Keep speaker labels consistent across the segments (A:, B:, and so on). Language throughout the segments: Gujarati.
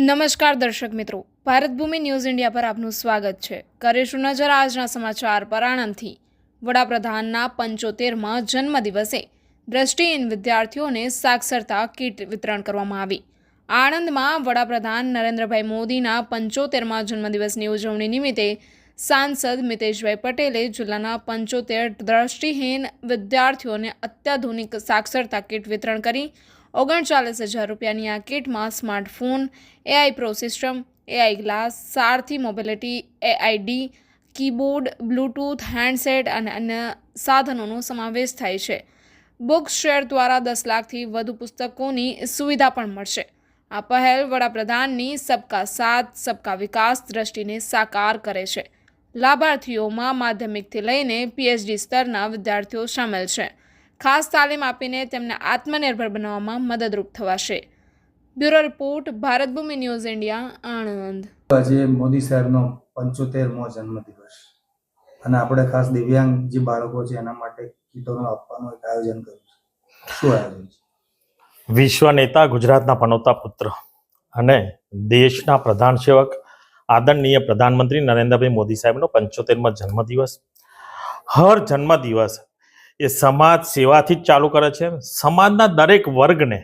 A: નમસ્કાર દર્શક મિત્રો. ભારત ભૂમિ ન્યૂઝ ઇન્ડિયા પર આપનું સ્વાગત છે. કરીશું નજર આજના સમાચાર પર આણંદથી વડાપ્રધાનના પંચોતેરમાં જન્મદિવસે દ્રષ્ટિહીન વિદ્યાર્થીઓને સાક્ષરતા કીટ વિતરણ કરવામાં આવી. આણંદમાં વડાપ્રધાન નરેન્દ્રભાઈ મોદીના પંચોતેરમાં જન્મદિવસની ઉજવણી નિમિત્તે સાંસદ મિતેશભાઈ પટેલે જિલ્લાના પંચોતેર દ્રષ્ટિહીન વિદ્યાર્થીઓને અત્યાધુનિક સાક્ષરતા કીટ વિતરણ કરી ઓગણચાલીસ હજાર રૂપિયાની આ કીટમાં smartphone, AI pro system AI glass, Sarathi mobility AID keyboard, bluetooth, handset અને અન્ય સાધનોનો સમાવેશ થાય છે. બુક શેર દ્વારા દસ લાખથી વધુ પુસ્તકોની સુવિધા પણ મળશે. આ પહેલ વડાપ્રધાનની સબકા સાથ, સબકા વિકાસ દ્રષ્ટિને સાકાર કરે છે. લાભાર્થીઓમાં માધ્યમિકથી લઈને પીએચડી સ્તરના વિદ્યાર્થીઓ સામેલ છે. ખાસ તાલીમ આપીને તેમને આત્મનિર્ભર બનાવવામાં મદદરૂપ થવાશે. Bureau report Bharat Bhumi news India Anand.
B: આજે મોદી સાહેબનો પંચોતેરમો જન્મદિવસ અને આપણે ખાસ દિવ્યાંગ જે બાળકો છે એના માટે કીટોનું આપવાનું એક આયોજન કર્યું છે. શું આયોજન છે?
C: વિશ્વ નેતા ગુજરાતના પનોતા પુત્ર અને દેશના પ્રધાન સેવક આદરણીય પ્રધાનમંત્રી નરેન્દ્રભાઈ મોદી સાહેબનો પંચોતેરમો જન્મદિવસ. હર જન્મદિવસ એ સમાજ સેવાથી જ ચાલુ કરે છે. સમાજના દરેક વર્ગને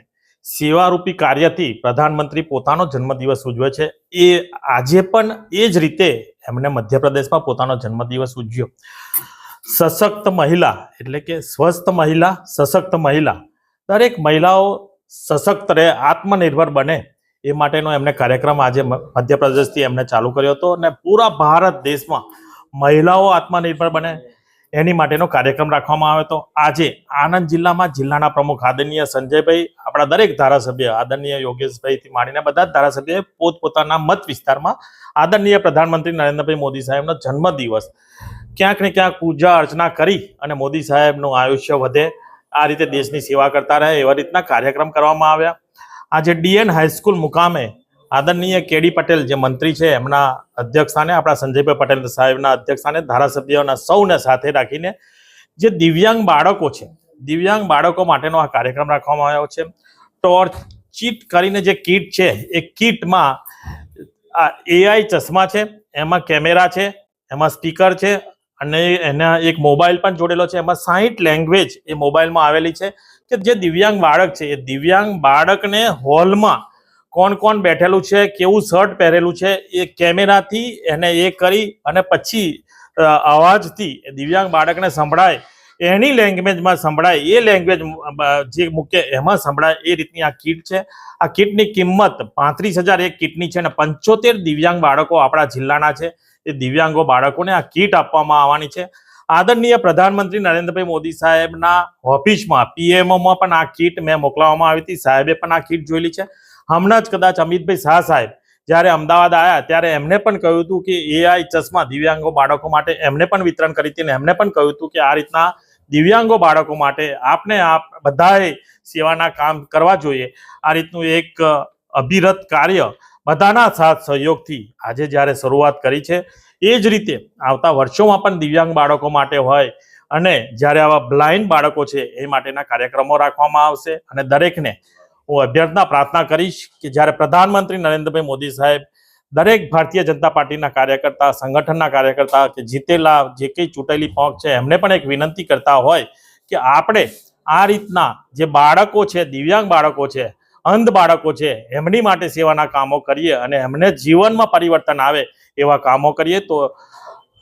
C: સેવારૂપી કાર્યથી પ્રધાનમંત્રી પોતાનો જન્મદિવસ ઉજવે છે. એ આજે પણ એ જ રીતે એમણે મધ્યપ્રદેશમાં પોતાનો જન્મદિવસ ઉજવ્યો. સશક્ત મહિલા એટલે કે સ્વસ્થ મહિલા, સશક્ત મહિલા. દરેક મહિલાઓ સશક્ત રહે, આત્મનિર્ભર બને એ માટેનો એમને કાર્યક્રમ આજે મધ્યપ્રદેશથી એમને ચાલુ કર્યો હતો અને પૂરા ભારત દેશમાં મહિલાઓ આત્મનિર્ભર બને. એની માટેનો કાર્યક્રમ રાખવામાં આવ્યો હતો. આજે આણંદ જિલ્લામાં જિલ્લાના પ્રમુખ આદરણીય સંજયભાઈ, આપણા દરેક ધારાસભ્ય આદરણીય યોગેશભાઈથી માંડીને બધા જ ધારાસભ્યએ પોતપોતાના મત વિસ્તારમાં આદરણીય પ્રધાનમંત્રી નરેન્દ્રભાઈ મોદી સાહેબનો જન્મદિવસ ક્યાંક ને ક્યાંક પૂજા અર્ચના કરી અને મોદી સાહેબનું આયુષ્ય વધે. આ રીતે દેશની સેવા કરતા રહે એવા રીતના કાર્યક્રમ કરવામાં આવ્યા. આજે ડીએન હાઈસ્કૂલ મુકામે આદરણીય કેડી પટેલ જે મંત્રી છે, એમના અધ્યક્ષસ્થાને, આપણા સંજયભાઈ પટેલ સાહેબના અધ્યક્ષસ્થાને ધારાસભ્યોના સૌને સાથે રાખીને જે દિવ્યાંગ બાળકો છે, દિવ્યાંગ બાળકો માટેનો આ કાર્યક્રમ રાખવામાં આવ્યો છે. ટોર્ચ ચીટ કરીને જે કીટ છે, એ કીટમાં આ એઆઈ ચશ્મા છે, એમાં કેમેરા છે, એમાં સ્પીકર છે અને એના એક મોબાઈલ પણ જોડેલો છે. એમાં સાહીઠ લેંગ્વેજ એ મોબાઈલમાં આવેલી છે કે જે દિવ્યાંગ બાળક છે, એ દિવ્યાંગ બાળકને હોલમાં કોણ કોણ બેઠેલું છે, કેવું શર્ટ પહેરેલું છે, એ કેમેરાથી એને એ કરી અને પછી અવાજથી દિવ્યાંગ બાળકને સંભળાય, એની લેંગ્વેજમાં સંભળાય, એ લેંગ્વેજ જે મૂકે એમાં સંભળાય, એ રીતની આ કીટ છે. આ કીટની કિંમત પાંત્રીસ હજાર એક કીટની છે અને પંચોતેર દિવ્યાંગ બાળકો આપણા જિલ્લાના છે. એ દિવ્યાંગો બાળકોને આ કીટ આપવામાં આવવાની છે. આદરણીય પ્રધાનમંત્રી નરેન્દ્રભાઈ મોદી સાહેબના ઓફિસમાં, પીએમઓમાં પણ આ કીટ મેં મોકલાવવામાં આવી હતી. સાહેબે પણ આ કીટ જોયેલી છે. હમણાં જ કદાચ અમિતભાઈ શાહ સાહેબ જ્યારે અમદાવાદ આવ્યા ત્યારે એમને પણ કહ્યું હતું કે એઆઈ ચશ્મા દિવ્યાંગો બાળકો માટે એમને પણ વિતરણ કરી હતી અને એમને પણ કહ્યું હતું કે આ રીતના દિવ્યાંગો બાળકો માટે આપને આપ બધાએ સેવાના કામ કરવા જોઈએ. આ રીતનું એક અભિરત કાર્ય બધાના સાથ સહયોગથી આજે જ્યારે શરૂઆત કરી છે, એ જ રીતે આવતા વર્ષોમાં પણ દિવ્યાંગ બાળકો માટે હોય અને જ્યારે આવા બ્લાઇન્ડ બાળકો છે, એ માટેના કાર્યક્રમો રાખવામાં આવશે અને દરેકને હું અભ્યર્થના પ્રાર્થના કરીશ કે જ્યારે પ્રધાનમંત્રી નરેન્દ્રભાઈ મોદી સાહેબ દરેક ભારતીય જનતા પાર્ટીના કાર્યકર્તા, સંગઠનના કાર્યકર્તા કે જીતેલા જે કંઈ ચૂંટેલી પંખ છે, એમને પણ એક વિનંતી કરતા હોય કે આપણે આ રીતના જે બાળકો છે, દિવ્યાંગ બાળકો છે, અંધ બાળકો છે, એમની માટે સેવાના કામો કરીએ અને એમને જીવનમાં પરિવર્તન આવે એવા કામો કરીએ, તો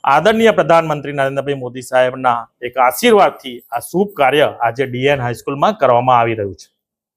C: આદરણીય પ્રધાનમંત્રી નરેન્દ્રભાઈ મોદી સાહેબના એક આશીર્વાદથી આ શુભ કાર્ય આજે ડીએન હાઈસ્કૂલમાં કરવામાં આવી રહ્યું છે.